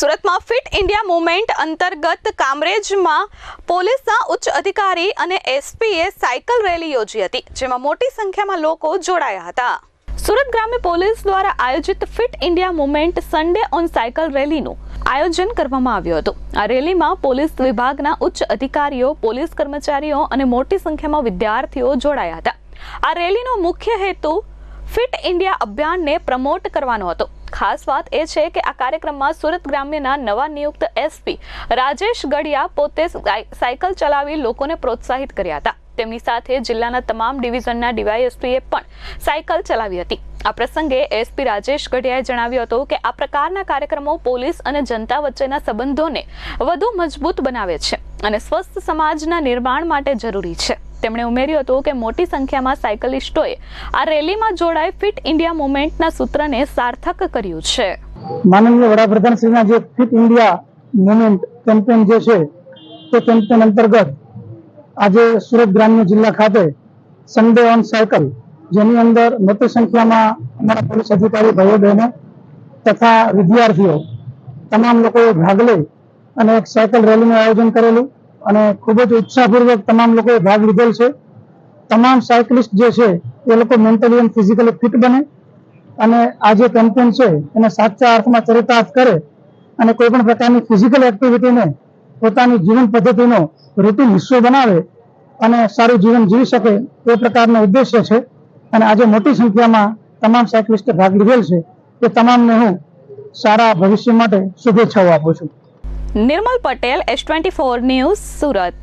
સુરતમાં fit India movement અંતર્ગત કામરેજમાં પોલીસના ઉચ્ચ અધિકારી અને એસપીએ સાયકલ રેલી યોજી હતી, જેમાં મોટી સંખ્યામાં લોકો જોડાયા હતા. સુરત ગ્રામ્ય પોલીસ દ્વારા આયોજિત fit India movement Sunday on cycle રેલીનું આયોજન કરવામાં આવ્યું હતું. આ રેલીમાં પોલીસ વિભાગના ઉચ્ચ અધિકારીઓ, પોલીસ કર્મચારીઓ અને મોટી સંખ્યામાં વિદ્યાર્થીઓ જોડાયા હતા. આ રેલીનો મુખ્ય હેતુ ફિટ ઇન્ડિયા અભિયાનને પ્રમોટ કરવાનો હતો. ખાસ વાત એ છે કે આ કાર્યક્રમમાં સુરત ગ્રામ્યના નવા નિયુક્ત એસપી રાજેશ ગઢિયા પોતે સાય- સાયકલ ચલાવી લોકોને પ્રોત્સાહિત કર્યા હતા. તેમની સાથે જિલ્લાના તમામ ડિવિઝનના ડીવાયએસપીએ પણ સાયકલ ચલાવી હતી. આ પ્રસંગે એસપી રાજેશ ગઢિયાએ જણાવ્યું હતું કે આ પ્રકારના કાર્યક્રમો પોલીસ અને જનતા વચ્ચેના સંબંધોને વધુ મજબૂત બનાવે છે અને સ્વસ્થ સમાજના નિર્માણ માટે જરૂરી છે. તેમણે ઉમેર્યું હતું કે મોટી સંખ્યામાં સાયકલિસ્ટોએ આ રેલીમાં જોડાઈ ફિટ ઇન્ડિયા મુવમેન્ટના સૂત્રને સાર્થક કર્યું છે. માનનીય વડાપ્રધાન શ્રીના જે ફિટ ઇન્ડિયા મુવમેન્ટ કેમ્પેન જે છે, તે કેમ્પેન અંતર્ગત આજે સુરત ગ્રામ્ય જિલ્લા ખાતે સન્ડે ઓન સાયકલ જેની અંદર મોટી સંખ્યામાં અમારા પોલીસ અધિકારી ભાઈઓ બહેનો તથા વિદ્યાર્થીઓ, તમામ લોકોએ ભાગ લઈ અને એક સાયકલ રેલીનું આયોજન કરેલું. અને ખૂબ જ ઉત્સાહપૂર્વક તમામ લોકોએ ભાગ લીધેલ છે. તમામ સાયકલિસ્ટ જે છે, એ લોકો મેન્ટલી અને ફિઝિકલી ફિટ બને અને આ જે કેમ્પેન છે, એને સાચા અર્થમાં ચરિતાર્થ કરે અને કોઈ પણ પ્રકારની ફિઝિકલ એક્ટિવિટીને પોતાની જીવન પદ્ધતિનો રૂટીન હિસ્સો બનાવે અને સારું જીવન જીવી શકે, એ પ્રકારનો ઉદ્દેશ્ય છે. અને આજે મોટી સંખ્યામાં તમામ સાયકલિસ્ટે ભાગ લીધેલ છે. એ તમામને હું સારા ભવિષ્ય માટે શુભેચ્છાઓ આપું છું. Nirmal Patel S twenty four news Surat.